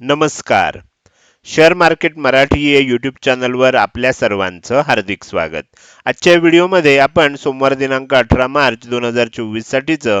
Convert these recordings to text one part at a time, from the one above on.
नमस्कार. Share market Marathi या YouTube चॅनलवर आपल्या सर्वांचं हार्दिक स्वागत. आजच्या व्हिडिओमध्ये आपण सोमवार दिनांक अठरा मार्च दोन हजार चोवीससाठीचं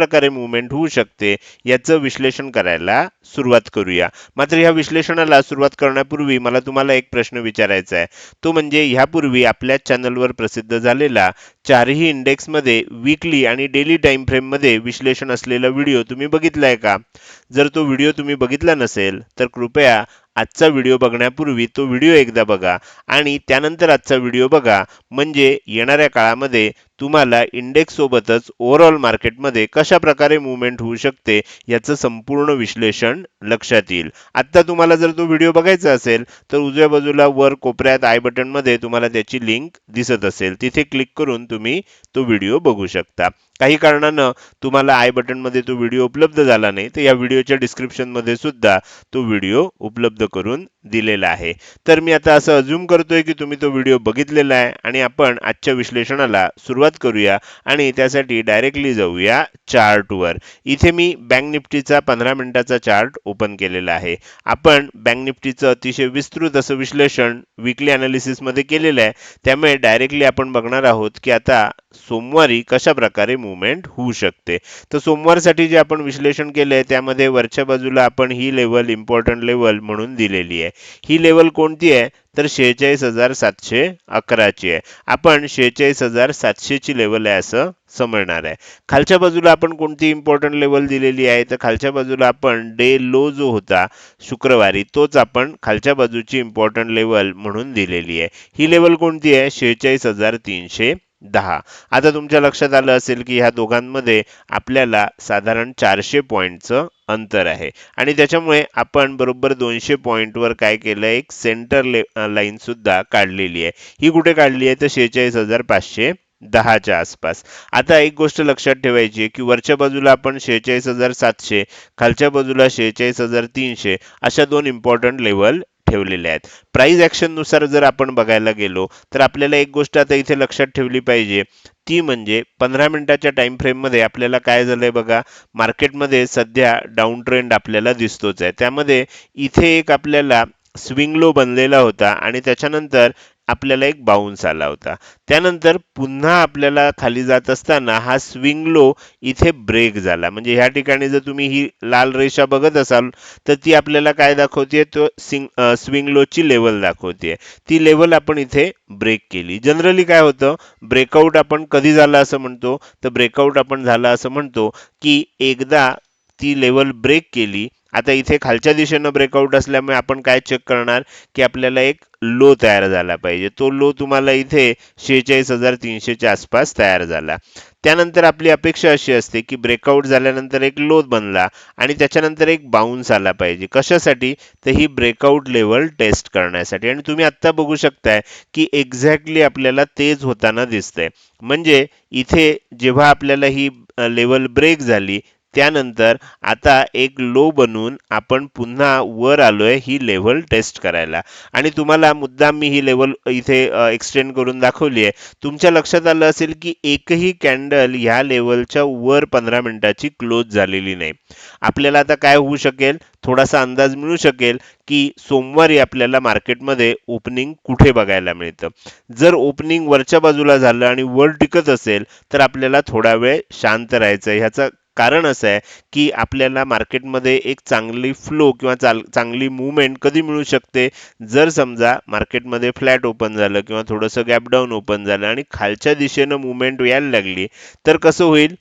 प्रकारे मुवमेंट होऊ शकते याचं विश्लेषण करायला सुरुवात करूया. मात्र ह्या विश्लेषणाला सुरुवात करण्यापूर्वी मला तुम्हाला एक प्रश्न विचारायचा आहे. तो म्हणजे ह्यापूर्वी आपल्या चॅनलवर प्रसिद्ध झालेला चारही इंडेक्समध्ये वीकली आणि डेली टाइम फ्रेममध्ये विश्लेषण असलेला व्हिडिओ तुम्ही बघितलाय का? जर तो व्हिडिओ तुम्ही बघितला नसेल तर कृपया आजचा व्हिडिओ बघण्यापूर्वी तो व्हिडिओ एकदा बघा आणि त्यानंतर आजचा व्हिडिओ बघा. म्हणजे येणाऱ्या काळामध्ये तुम्हाला इंडेक्स सोबतच ओव्हरऑल मार्केटमध्ये कशा प्रकारे मुवमेंट होऊ शकते याचं संपूर्ण विश्लेषण लक्षात येईल. आता तुम्हाला जर तो व्हिडिओ बघायचा असेल तर उजव्या बाजूला वर कोपऱ्यात आय बटनमध्ये तुम्हाला त्याची लिंक दिसत असेल. तिथे क्लिक करून तुम्ही तो व्हिडिओ बघू शकता. काही कारणानं तुम्हाला आय बटनमध्ये तो व्हिडिओ उपलब्ध झाला नाही तर या व्हिडिओच्या डिस्क्रिप्शनमध्ये सुद्धा तो व्हिडिओ उपलब्ध करून दिलेला आहे. तर मी आता असं अज्युम करतोय की तुम्ही तो व्हिडिओ बघितलेला आहे आणि आपण आजच्या विश्लेषणाला सुरुवात करूया आणि त्यासाठी डायरेक्टली जाऊया चार्टवर इथे मी बँक निफ्टीचा पंधरा मिनिटाचा चार्ट ओपन केलेला आहे. आपण बँक निफ्टीचं अतिशय विस्तृत असं विश्लेषण विकली अनालिसिसमध्ये केलेलं आहे. त्यामुळे डायरेक्टली आपण बघणार आहोत की आता सोमवारी कशा प्रकारे मुवमेंट होऊ शकते. तर सोमवारसाठी जे आपण विश्लेषण केलंय त्यामध्ये वरच्या बाजूला आपण ही लेवल इम्पॉर्टंट लेवल म्हणून दिलेली आहे. ही लेवल कोणती आहे? तर शेहेचाळीस हजार सातशे अकराची आहे. आपण शेहेचाळीस हजार सातशेची लेवल आहे असं समजणार आहे. खालच्या बाजूला आपण कोणती इम्पॉर्टंट लेवल दिलेली आहे? तर खालच्या बाजूला आपण डे लो जो होता शुक्रवारी तोच आपण खालच्या बाजूची इम्पॉर्टंट लेवल म्हणून दिलेली आहे. ही लेवल कोणती आहे? शेहेचाळीस हजार तीनशे दहा. आता तुमच्या लक्षात आलं असेल की ह्या दोघांमध्ये आपल्याला साधारण चारशे पॉईंटचं अंतर आहे. आणि त्याच्यामुळे आपण बरोबर दोनशे पॉईंटवर काय केलं एक सेंटर ले लाईन सुद्धा काढलेली आहे. ही कुठे काढली आहे? तर शेहेचाळीस हजार पाचशे दहाच्या आसपास. आता एक गोष्ट लक्षात ठेवायची आहे की वरच्या बाजूला आपण शेहेचाळीस हजार सातशे खालच्या बाजूला शेहेचाळीस हजार तीनशे अशा दोन इम्पॉर्टंट लेवल ठेवलेले आहेत. प्राईज ऍक्शननुसार जर आपण बघायला गेलो तर आपल्याला एक गोष्ट आता इथे लक्षात ठेवली पाहिजे. ती म्हणजे पंधरा मिनिटाच्या टाइम फ्रेममध्ये आपल्याला काय झालंय बघा? मार्केटमध्ये सध्या डाऊन ट्रेंड आपल्याला दिसतोच आहे. त्यामध्ये इथे एक आपल्याला स्विंग लो बनलेला होता आणि त्याच्यानंतर आपल्याला एक बाउन्स आला होता. त्यानंतर पुन्हा आपल्याला खाली जात असताना हा स्विंग लो इथे ब्रेक झाला. म्हणजे ह्या ठिकाणी जर तुम्ही ही लाल रेषा बघत असाल तर ती आपल्याला काय दाखवते तो सिंग स्विंग लोची लेवल दाखवते ती लेवल आपण इथे ब्रेक केली. जनरली काय होतं? ब्रेकआउट आपण कधी झाला असं म्हणतो? तर ब्रेकआउट आपण झाला असं म्हणतो की एकदा ती लेवल ब्रेक केली आता इथे खालच्या दिशेनं ब्रेकआउट असल्यामुळे आपण काय चेक करणार? की आपल्याला एक लो तयार झाला पाहिजे. तो लो तुम्हाला इथे शेहेचाळीस हजार तीनशेच्या आसपास तयार झाला. त्यानंतर आपली अपेक्षा अशी असते की ब्रेकआउट झाल्यानंतर एक लो बनला आणि त्याच्यानंतर एक बाउन्स आला पाहिजे. कशासाठी? तर ही ब्रेकआउट लेवल टेस्ट करण्यासाठी. आणि तुम्ही आत्ता बघू शकताय की एक्झॅक्टली आपल्याला तेच होताना दिसतंय. म्हणजे इथे जेव्हा आपल्याला ही लेवल ब्रेक झाली त्यानंतर आता एक लो बनवून आपण पुन्हा वर आलोय ही लेवल टेस्ट करायला. आणि तुम्हाला मुद्दाम मी ही लेवल इथे एक्सटेंड करून दाखवली आहे तुमच्या लक्षात आलं असेल की एकही कॅन्डल ह्या लेवलच्या वर पंधरा मिनिटाची क्लोज झालेली नाही. आपल्याला आता काय होऊ शकेल? थोडासा अंदाज मिळू शकेल की सोमवारी आपल्याला मार्केटमध्ये ओपनिंग कुठे बघायला मिळतं. जर ओपनिंग वरच्या बाजूला झालं आणि वर टिकत असेल तर आपल्याला थोडा वेळ शांत राहायचं ह्याचा कारण असं आहे की आपल्याला मार्केटमध्ये एक चांगली फ्लो किंवा चाल चांगली मुवमेंट कधी मिळू शकते? जर समजा मार्केटमध्ये फ्लॅट ओपन झालं किंवा थोडंसं गॅप डाऊन ओपन झालं आणि खालच्या दिशेनं मुवमेंट यायला लागली तर कसं होईल?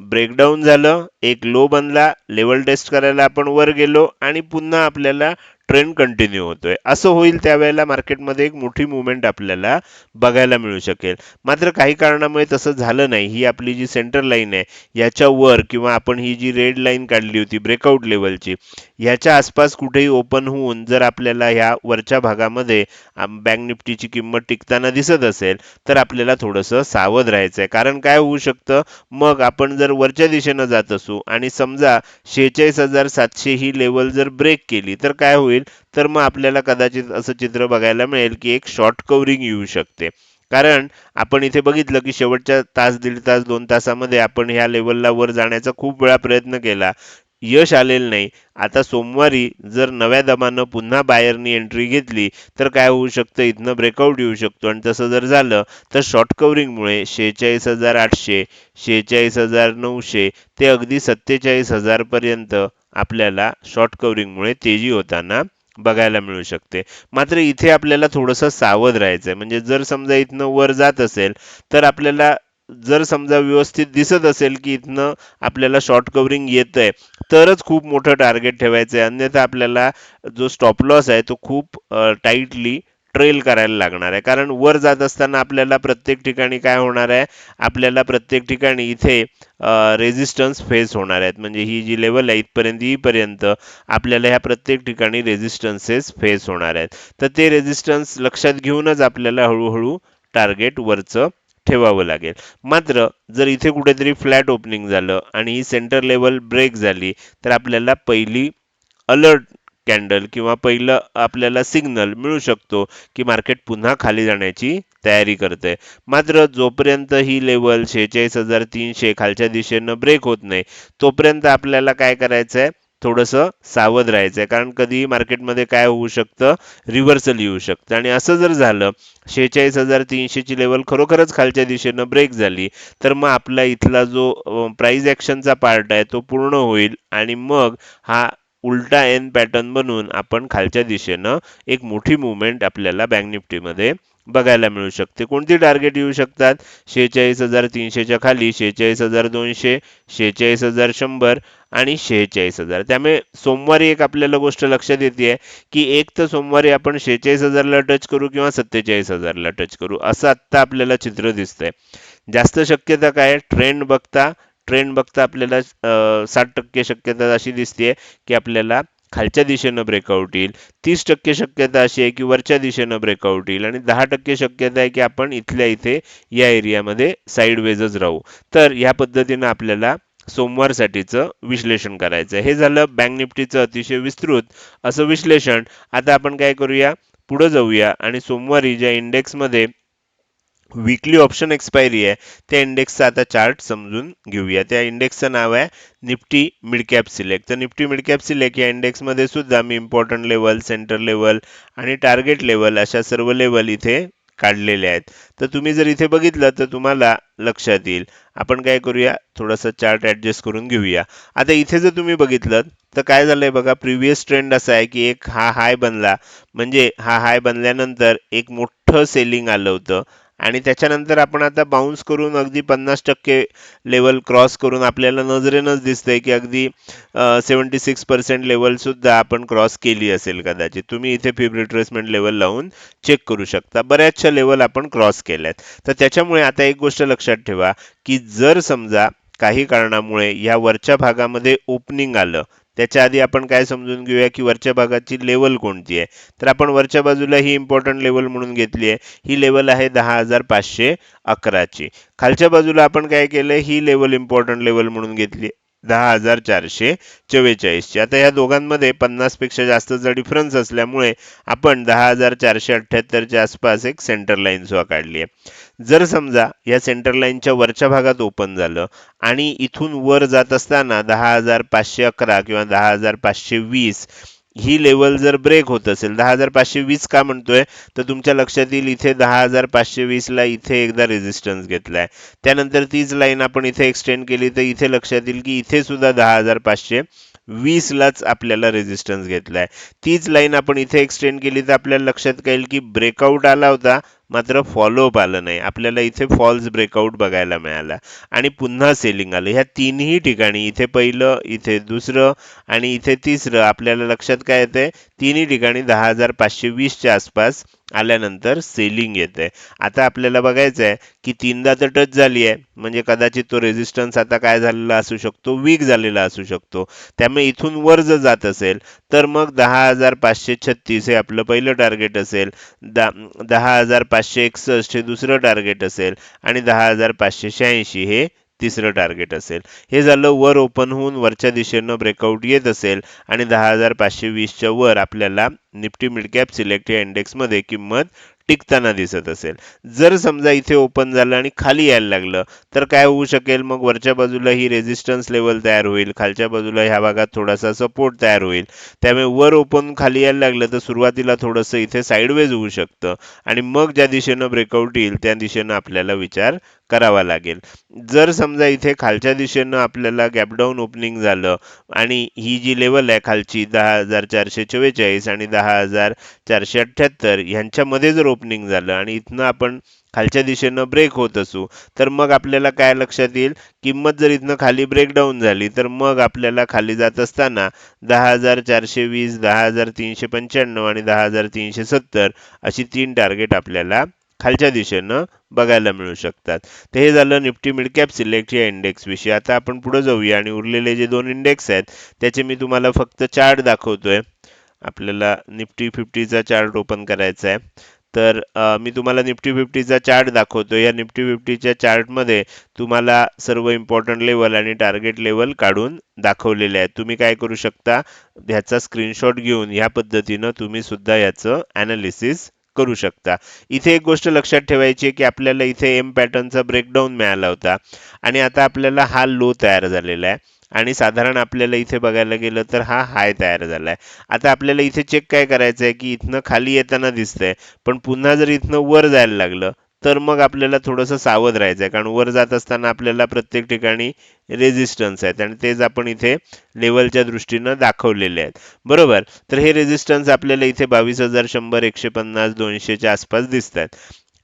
ब्रेकडाऊन झालं एक लो बनला लेवल टेस्ट करायला आपण वर गेलो आणि पुन्हा आपल्याला ट्रेंड कंटिन्यू होतोय. असं होईल त्यावेळेला मार्केटमध्ये एक मोठी मुवमेंट आपल्याला बघायला मिळू शकेल. मात्र काही कारणामुळे तसं झालं नाही. ही आपली जी सेंटर लाईन आहे याच्यावर किंवा आपण ही जी रेड लाईन काढली होती ब्रेकआउट लेवलची ह्याच्या आसपास कुठेही ओपन होऊन जर आपल्याला ह्या वरच्या भागामध्ये बँक निफ्टीची किंमत टिकताना दिसत असेल तर आपल्याला थोडंसं सावध राहायचं आहे कारण काय होऊ शकतं? मग आपण जर वरच्या दिशेनं जात असू आणि समजा शेहेचाळीस हजार सातशे ही लेवल जर ब्रेक केली तर काय होईल? तर मग आपल्याला कदाचित असं चित्र बघायला मिळेल की एक शॉर्ट कव्हरिंग येऊ शकते. कारण आपण इथे बघितलं की शेवटच्या तास दीड तास दोन तासामध्ये आपण ह्या लेवलला वर जाण्याचा खूप वेळा प्रयत्न केला. यश आलेलं नाही. आता सोमवारी जर नव्या दमानं पुन्हा बाहेरनी एंट्री घेतली तर काय होऊ शकतं? इथनं ब्रेकआउट येऊ शकतो. आणि तसं जर झालं तर शॉर्ट कव्हरिंगमुळे शेहेचाळीस हजार आठशे शेहेचाळीस हजार नऊशे ते अगदी सत्तेचाळीस हजार पर्यंत आपल्याला शॉर्ट कव्हरिंगमुळे तेजी होताना बघायला मिळू शकते. मात्र इथे आपल्याला थोडंसं सावध राहायचं आहे म्हणजे जर समजा इथनं वर जात असेल तर आपल्याला जर समजा व्यवस्थित दिसत असेल की इथनं आपल्याला शॉर्ट कव्हरिंग येत आहे तरच खूप मोठं टार्गेट ठेवायचं आहे अन्यथा आपल्याला जो स्टॉप लॉस आहे तो खूप टाईटली ट्रेल करायला लागणार आहे. कारण वर जात असताना आपल्याला प्रत्येक ठिकाणी काय होणार आहे? आपल्याला प्रत्येक ठिकाणी इथे रेझिस्टन्स फेस होणार आहेत. म्हणजे ही जी लेवल आहे इथपर्यंत इथपर्यंत आपल्याला ह्या प्रत्येक ठिकाणी रेझिस्टन्सेस फेस होणार आहेत. तर ते रेझिस्टन्स लक्षात घेऊनच आपल्याला हळूहळू टार्गेट वरचं ठेवावं लागेल. मात्र जर इथे कुठेतरी फ्लॅट ओपनिंग झालं आणि ही सेंटर लेवल ब्रेक झाली तर आपल्याला पहिली अलर्ट कॅन्डल किंवा पहिलं आपल्याला सिग्नल मिळू शकतो की मार्केट पुन्हा खाली जाण्याची तयारी करते मात्र जोपर्यंत ही लेवल शेहेचाळीस हजार तीनशे खालच्या दिशेनं ब्रेक होत नाही तोपर्यंत आपल्याला काय करायचं आहे थोडंसं सावध राहायचं आहे कारण कधीही मार्केटमध्ये काय होऊ शकतं? रिव्हर्सल येऊ शकतं. आणि असं जर झालं शेहेचाळीस हजार तीनशेची लेवल खरोखरच खालच्या दिशेनं ब्रेक झाली तर मग आपला इथला जो प्राईज ॲक्शनचा पार्ट आहे तो पूर्ण होईल. आणि मग हा उलटा एन पॅटर्न बनवून आपण खालच्या दिशेनं एक मोठी मुवमेंट आपल्याला बँक निफ्टीमध्ये बघायला मिळू शकते. कोणती टार्गेट येऊ शकतात? शेहेचाळीस हजार तीनशेच्या खाली शेहेचाळीस हजार दोनशे शेहेचाळीस हजार शंभर आणि शेहेचाळीस हजार. त्यामुळे सोमवारी एक आपल्याला गोष्ट लक्षात येते की एक तर सोमवारी आपण शेहेचाळीस हजारला टच करू किंवा सत्तेचाळीस हजारला टच करू असं आत्ता आपल्याला चित्र दिसतंय. जास्त शक्यता काय? ट्रेंड बघता ट्रेंड बघता आपल्याला साठ टक्के शक्यता अशी दिसते की आपल्याला खालच्या दिशेनं ब्रेकआउट येईल. तीस टक्के शक्यता अशी आहे की वरच्या दिशेनं ब्रेकआउट येईल. आणि दहा टक्के शक्यता आहे की आपण इथल्या इथे या एरियामध्ये साईड वेजच राहू. तर ह्या पद्धतीनं आपल्याला सोमवारसाठीचं विश्लेषण करायचं हे झालं बँक निफ्टीचं अतिशय विस्तृत असं विश्लेषण. आता आपण काय करूया? पुढं जाऊया. आणि सोमवारी ज्या इंडेक्समध्ये वीकली ऑप्शन एक्सपायरी आहे. त्या इंडेक्सचा आता चार्ट समजून घेऊया. त्या इंडेक्सचं नाव आहे निफ्टी मिडकॅप सिलेक्ट तर निफ्टी मिडकॅप सिलेक्ट या इंडेक्समध्ये सुद्धा मी इम्पॉर्टंट लेवल सेंटर लेवल आणि टार्गेट लेवल अशा सर्व लेवल इथे काढलेले आहेत. तर तुम्ही जर इथे बघितलं तर तुम्हाला लक्षात येईल. आपण काय करूया? थोडासा चार्ट ॲडजस्ट करून घेऊया. आता इथे जर तुम्ही बघितलं तर काय झालंय बघा? प्रिव्हियस ट्रेंड असा आहे की एक हा हाय बनला. म्हणजे हा हाय बनल्यानंतर एक मोठं सेलिंग आलं होतं. आणि त्याच्यानंतर आपण आता बाउन्स करून अगदी पन्नास टक्के लेवल क्रॉस करून आपल्याला नजरेनंच दिसतंय की अगदी सेवन्टी सिक्स पर्सेंट लेवल सुद्धा आपण क्रॉस केली असेल कदाचित. तुम्ही इथे फिब रिट्रेसमेंट लेवल लावून चेक करू शकता. बऱ्याचशा लेवल आपण क्रॉस केल्यात. तर त्याच्यामुळे आता एक गोष्ट लक्षात ठेवा की जर समजा काही कारणामुळे या वरच्या भागामध्ये ओपनिंग आलं त्याच्या आधी आपण काय समजून घेऊया की वरच्या भागाची लेवल कोणती आहे? तर आपण वरच्या बाजूला ही इम्पॉर्टंट लेवल म्हणून घेतली आहे. ही लेवल आहे दहा हजार पाचशे अकराची. खालच्या बाजूला आपण काय केलंय? ही लेवल इम्पॉर्टंट लेवल म्हणून घेतली दहा हजार चारशे चव्वेचाळीसची. आता या दोघांमध्ये पन्नासपेक्षा जास्तचा डिफरन्स असल्यामुळे आपण दहा हजार चारशे अठ्ठ्याहत्तरच्या आसपास एक सेंटर लाईन सुद्धा काढली आहे. जर समजा या सेंटर लाईनच्या वरच्या भागात ओपन झालं आणि इथून वर जात असताना दहा हजार पाचशे अकरा किंवा दहा हजार पाचशे वीस ही लेवल जर ब्रेक होत असेल दहा हजार पाचशे वीस का म्हणतोय? तर तुमच्या लक्षात येईल इथे दहा हजार पाचशे वीसला इथे एकदा रेझिस्टन्स घेतलाय. त्यानंतर तीच लाईन आपण इथे एक्सटेंड केली तर इथे लक्षात येईल की इथे सुद्धा दहा हजार पाचशे वीसलाच आपल्याला रेजिस्टन्स घेतलाय. तीच लाईन आपण इथे एक्सटेंड केली तर आपल्याला लक्षात येईल की ब्रेकआउट आला होता. मात्र फॉलोअप आलं नाही. आपल्याला इथे फॉल्स ब्रेकआउट बघायला मिळाला. आणि पुन्हा सेलिंग आलं. ह्या तीनही ठिकाणी इथे पहिलं इथे दुसरं आणि इथे तिसरं आपल्याला लक्षात काय येते तिन्ही ठिकाणी दहा हजार पाचशे वीसच्या आसपास आल्यानंतर सेलिंग येते. आता आपल्याला बघायचं आहे की तीनदा तर टच झाली आहे म्हणजे कदाचित तो रेझिस्टन्स आता काय झालेला असू शकतो? वीक झालेला असू शकतो. त्यामुळे इथून वर जर जात असेल तर मग दहा हजार पाचशे छत्तीस हे आपलं पहिलं टार्गेट असेल. दा दहा हजार पाचशे एकसष्ट हे दुसरं टार्गेट असेल. आणि दहा हजार पाचशे शहाऐंशी हे तिसरं टार्गेट असेल. हे झालं वर ओपन होऊन वरच्या दिशेनं ब्रेकआउट येत असेल आणि दहा हजार पाचशे वीसच्या वर आपल्याला निफ्टी मिडकॅप सिलेक्ट या इंडेक्समध्ये किंमत टिकताना दिसत असेल. जर समजा इथे ओपन झालं आणि खाली यायला लागलं तर काय होऊ शकेल? मग वरच्या बाजूला ही रेझिस्टन्स लेवल तयार होईल. खालच्या बाजूला ह्या भागात थोडासा सपोर्ट तयार होईल. त्यामुळे वर ओपन खाली यायला लागलं तर सुरुवातीला थोडंसं इथे साईडवेज होऊ शकतं. आणि मग ज्या दिशेनं ब्रेकआउट येईल त्या दिशेनं आपल्याला विचार करावा लागेल. जर समजा इथे खालच्या दिशेनं आपल्याला गॅपडाऊन ओपनिंग झालं आणि ही जी लेवल आहे खालची दहा हजार चारशे चव्वेचाळीस आणि दहा हजार चारशे अठ्ठ्याहत्तर ह्यांच्यामध्ये जर ओपनिंग झालं आणि इथनं आपण खालच्या दिशेनं ब्रेक होत असू तर मग आपल्याला काय लक्षात येईल? किंमत जर इथनं खाली ब्रेकडाऊन झाली तर मग आपल्याला खाली जात असताना दहा हजार चारशे वीस दहा हजार तीनशे पंच्याण्णव आणि दहा हजार तीनशे सत्तर अशी तीन टार्गेट आपल्याला खालच्या दिशेनं बघायला मिळू शकतात. तर हे झालं निफ्टी मिडकॅप सिलेक्ट या इंडेक्स विषयी. आता आपण पुढे जाऊया आणि उरलेले जे दोन इंडेक्स आहेत त्याचे मी तुम्हाला फक्त चार्ट दाखवतोय. आपल्याला निफ्टी फिफ्टीचा चार्ट ओपन करायचा आहे. तर मी तुम्हाला निफ्टी फिफ्टीचा चार्ट दाखवतो या निफ्टी फिफ्टीच्या चार्टमध्ये तुम्हाला सर्व इम्पॉर्टंट लेवल आणि टार्गेट लेवल काढून दाखवलेले आहेत. तुम्ही काय करू शकता? ह्याचा स्क्रीनशॉट घेऊन ह्या पद्धतीनं तुम्ही सुद्धा याचं ॲनालिसिस करू शकता. इथे एक गोष्ट लक्षात ठेवायची की आपल्याला इथे एम पॅटर्नचा ब्रेकडाऊन मिळाला होता. आणि आता आपल्याला हा लो तयार झालेला आहे. आणि साधारण आपल्याला इथे बघायला गेलं तर हा हाय तयार झालाय आता आपल्याला इथे चेक काय करायचं आहे की इथनं खाली येताना दिसतंय. पण पुन्हा जर इथनं वर जायला लागलं तर मग आपल्याला थोडंसं सावध राहायचं आहे कारण वर जात असताना आपल्याला प्रत्येक ठिकाणी रेझिस्टन्स आहेत. आणि तेच आपण इथे लेवलच्या दृष्टीनं दाखवलेले आहेत. बरोबर? तर हे रेझिस्टन्स आपल्याला इथे बावीस हजार शंभर एकशे पन्नास दोनशेच्या आसपास दिसत आहेत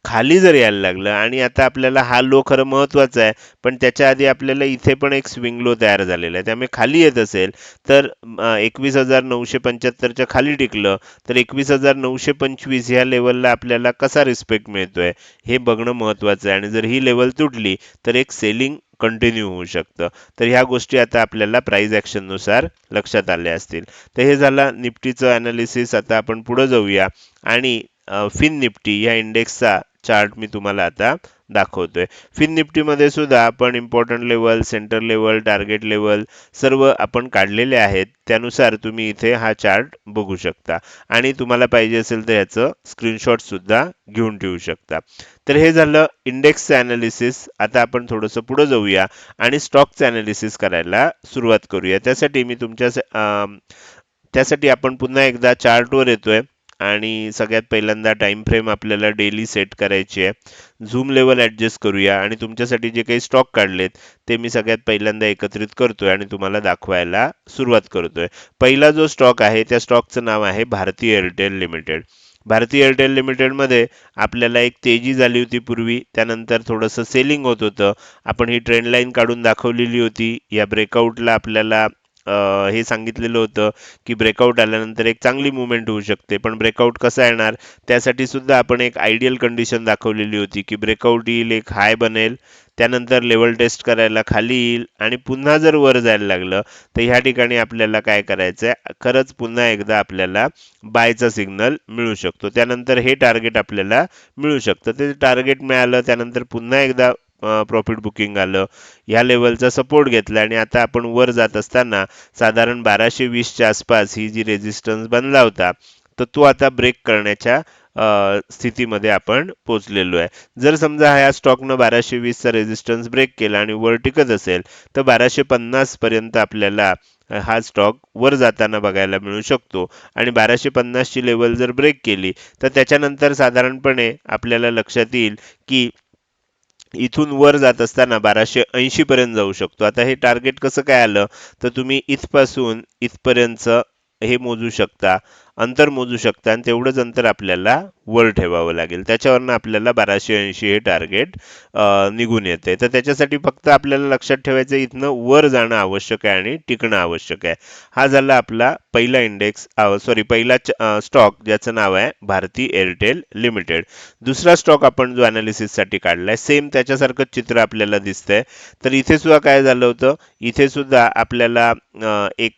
खाली जर यायला लागलं आणि आता आपल्याला हा लो खरं महत्त्वाचा आहे पण त्याच्या आधी आपल्याला इथे पण एक स्विंग लो तयार झालेला आहे. त्यामुळे खाली येत असेल तर एकवीस हजार नऊशे पंच्याहत्तरच्या खाली टिकलं तर एकवीस हजार नऊशे पंचवीस ह्या लेवलला आपल्याला कसा रिस्पेक्ट मिळतोय हे बघणं महत्त्वाचं आहे. आणि जर ही लेवल तुटली तर एक सेलिंग कंटिन्यू होऊ शकतं. तर ह्या गोष्टी आता आपल्याला प्राईज ॲक्शननुसार लक्षात आल्या असतील. तर हे झालं निफ्टीचं अनालिसिस आता आपण पुढं जाऊया. आणि फिन निफ्टी ह्या इंडेक्सचा चार्ट मी तुम्हाला आता दाखवतोय. फिन निफ्टीमध्ये सुद्धा आपण important level center level target level सर्व आपण काढलेले आहेत. त्यानुसार तुम्ही इथे हा चार्ट बघू शकता. आणि तुम्हाला पाहिजे असेल तर याचं स्क्रीनशॉट सुद्धा घेऊन ठेवू शकता. तर हे झालं इंडेक्सचं अनालिसिस आता आपण थोडंसं पुढं जाऊया आणि स्टॉकचं अनालिसिस करायला सुरुवात करूया. त्यासाठी मी तुमच्या त्यासाठी आपण पुन्हा एकदा चार्टवर येतोय. आणि सगळ्यात पहिल्यांदा टाईम फ्रेम आपल्याला डेली सेट करायची आहे. झूम लेवल ॲडजस्ट करूया आणि तुमच्यासाठी जे काही स्टॉक काढलेत ते मी सगळ्यात पहिल्यांदा एकत्रित करतोय आणि तुम्हाला दाखवायला सुरुवात करतोय. पहिला जो स्टॉक आहे त्या स्टॉकचं नाव आहे Bharti Airtel limited Bharti Airtel लिमिटेडमध्ये आपल्याला एक तेजी झाली होती पूर्वी त्यानंतर थोडंसं सेलिंग होत होतं. आपण ही ट्रेंड लाईन काढून दाखवलेली होती. या ब्रेकआउटला आपल्याला हे सांगितलेलं होतं की ब्रेकआउट आल्यानंतर एक चांगली मुवमेंट होऊ शकते. पण ब्रेकआउट कसा येणार? त्यासाठी सुद्धा आपण एक आयडियल कंडिशन दाखवलेली होती की ब्रेकआउट येईल एक हाय बनेल त्यानंतर लेवल टेस्ट करायला खाली येईल आणि पुन्हा जर वर जायला लागलं तर ह्या ठिकाणी आपल्याला काय करायचं आहे खरंच पुन्हा एकदा आपल्याला बायचा सिग्नल मिळू शकतो. त्यानंतर हे टार्गेट आपल्याला मिळू शकतं. ते टार्गेट मिळालं त्यानंतर पुन्हा एकदा प्रॉफिट बुकिंग आलं ह्या लेवलचा सपोर्ट घेतला आणि आता आपण वर जात असताना साधारण बाराशे वीसच्या आसपास ही जी रेझिस्टन्स बनला होता तर तो आता ब्रेक करण्याच्या स्थितीमध्ये आपण पोहोचलेलो आहे. जर समजा ह्या स्टॉकनं बाराशे वीसचा रेझिस्टन्स ब्रेक केला आणि वर टिकत असेल तर बाराशे पन्नास पर्यंत आपल्याला हा स्टॉक वर जाताना बघायला मिळू शकतो. आणि बाराशे पन्नासची लेवल जर ब्रेक केली तर त्याच्यानंतर साधारणपणे आपल्याला लक्षात येईल की इथून वर जात असताना बाराशे ऐंशी पर्यंत जाऊ शकतो. आता हे टार्गेट कसं काय आलं? तर तुम्ही इथपासून इथपर्यंत हे मोजू शकता. अंतर मोजू शकता आणि तेवढंच अंतर आपल्याला वर ठेवावं लागेल. त्याच्यावरनं आपल्याला बाराशे ऐंशी हे टार्गेट निघून येते तर त्याच्यासाठी फक्त आपल्याला लक्षात ठेवायचं इथनं वर जाणं आवश्यक आहे आणि टिकणं आवश्यक आहे. हा झाला आपला पहिला इंडेक्स सॉरी पहिला स्टॉक ज्याचं नाव आहे भारती एअरटेल लिमिटेड. दुसरा स्टॉक आपण जो साठी काढलाय सेम त्याच्यासारखं चित्र आपल्याला दिसतंय. तर इथे सुद्धा काय झालं होतं? इथे सुद्धा आपल्याला एक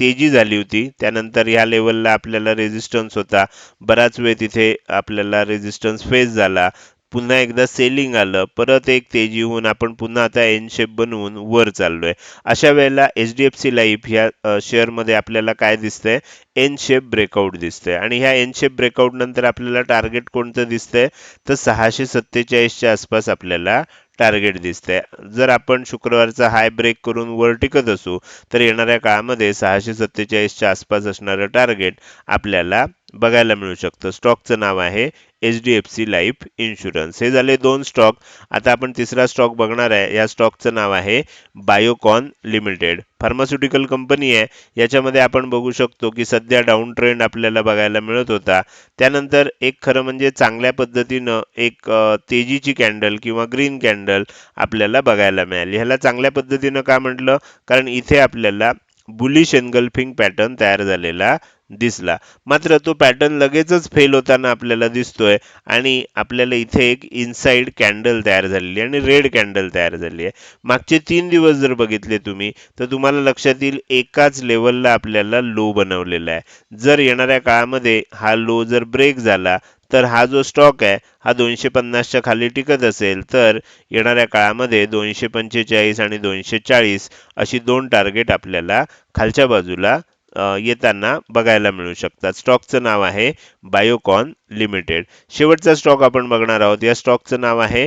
तेजी झाली होती. त्यानंतर ह्या लेवलला आपल्याला रेझिस्टन्स होता. बराच वेळ तिथे आपल्याला रेजिस्टन्स फेस झाला. पुन्हा एकदा सेलिंग आलं. परत एक तेजी होऊन आपण पुन्हा आता एन शेप बनवून वर चाललोय. अशा वेळेला H D F C life ह्या शेअरमध्ये आपल्याला काय दिसतंय? एन शेप ब्रेकआउट दिसतंय. आणि ह्या एन शेप ब्रेकआउट नंतर आपल्याला टार्गेट कोणतं दिसतंय? तर सहाशे सत्तेचाळीसच्या आसपास आपल्याला टार्गेट दिसते जर आपण शुक्रवारचा हाय ब्रेक करून वर टिकत असू तर येणाऱ्या काळामध्ये सहाशे सत्तेचाळीसच्या आसपास असणारं टार्गेट आपल्याला बघायला मिळू शकतं. स्टॉकचं नाव आहे H D F C life insurance. हे झाले दोन स्टॉक. आता आपण तिसरा स्टॉक बघणार आहे. या स्टॉकचं नाव आहे बायोकॉन लिमिटेड. फार्मास्युटिकल कंपनी आहे. याच्यामध्ये आपण बघू शकतो की सध्या डाऊन ट्रेंड आपल्याला बघायला मिळत होता. त्यानंतर एक खरं म्हणजे चांगल्या पद्धतीनं एक तेजीची कॅन्डल किंवा ग्रीन कॅन्डल आपल्याला बघायला मिळाली. ह्याला चांगल्या पद्धतीनं का म्हटलं? कारण इथे आपल्याला बुलिश एनगल्फिंग पॅटर्न तयार झालेला दिसला. मात्र तो पॅटर्न लगेचच फेल होताना आपल्याला दिसतोय आणि आपल्याला इथे एक इनसाइड कॅन्डल तयार झालेली आणि रेड कॅन्डल तयार झाली आहे. मागचे तीन दिवस जर बघितले तुम्ही तर तुम्हाला लक्षात येईल एकाच लेवलला आपल्याला लो बनवलेला आहे. जर येणाऱ्या काळामध्ये हा लो जर ब्रेक झाला तर हा जो स्टॉक आहे हा दोनशे पन्नासच्या खाली टिकत असेल तर येणाऱ्या काळामध्ये दोनशे पंचेचाळीस आणि दोनशे चाळीस अशी दोन टार्गेट आपल्याला खालच्या बाजूला येताना बघायला मिळू शकतात. स्टॉकचं नाव आहे बायोकॉन लिमिटेड. शेवटचा स्टॉक आपण बघणार आहोत. या स्टॉकचं नाव आहे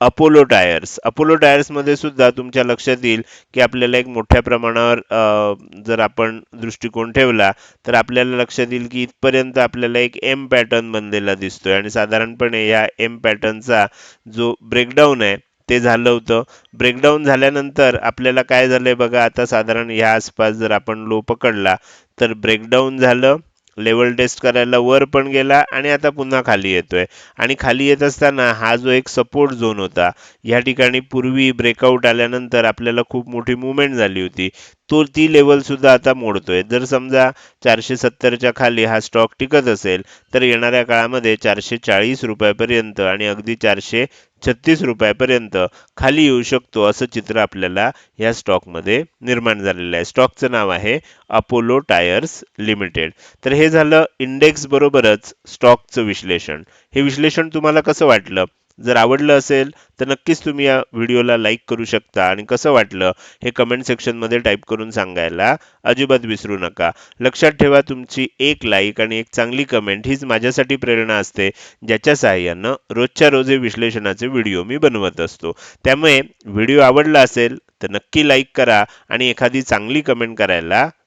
अपोलो टायर्स. अपोलो टायर्समध्ये सुद्धा तुमच्या लक्षात येईल की आपल्याला एक मोठ्या प्रमाणावर जर आपण दृष्टिकोन ठेवला तर आपल्याला लक्षात येईल की इथपर्यंत आपल्याला एक एम पॅटर्न बनलेला दिसतोय. आणि साधारणपणे या एम पॅटर्नचा जो ब्रेकडाऊन आहे ते झालं होतं. ब्रेकडाऊन झाल्यानंतर आपल्याला काय झालंय बघा आता साधारण ह्या आसपास जर आपण लो पकडला तर ब्रेकडाऊन झालं लेवल टेस्ट करायला वर पण गेला आणि आता पुन्हा खाली येतोय. आणि खाली येत असताना हा जो एक सपोर्ट झोन होता या ठिकाणी पूर्वी ब्रेकआउट आल्यानंतर आपल्याला खूप मोठी मुवमेंट झाली होती. तो ती लेवल सुद्धा आता मोडतोय. जर समजा चारशे सत्तरच्या खाली हा स्टॉक टिकत असेल तर येणाऱ्या काळामध्ये चारशे चाळीस रुपयापर्यंत आणि अगदी चारशे छत्तीस रुपयापर्यंत खाली येऊ शकतो असं चित्र आपल्याला या स्टॉकमध्ये निर्माण झालेलं आहे. स्टॉकचं नाव आहे अपोलो टायर्स लिमिटेड तर हे झालं इंडेक्स बरोबरच स्टॉकचं विश्लेषण. हे विश्लेषण तुम्हाला कसं वाटलं? जर आवडलं असेल तर नक्कीच तुम्ही या व्हिडिओला लाईक करू शकता. आणि कसं वाटलं हे कमेंट सेक्शनमध्ये टाईप करून सांगायला अजिबात विसरू नका. लक्षात ठेवा तुमची एक लाईक आणि एक चांगली कमेंट हीच माझ्यासाठी प्रेरणा असते ज्याच्या सहाय्यानं रोजच्या रोज हे विश्लेषणाचे व्हिडिओ मी बनवत असतो. त्यामुळे व्हिडिओ आवडला असेल तर नक्की लाईक करा आणि एखादी चांगली कमेंट करायला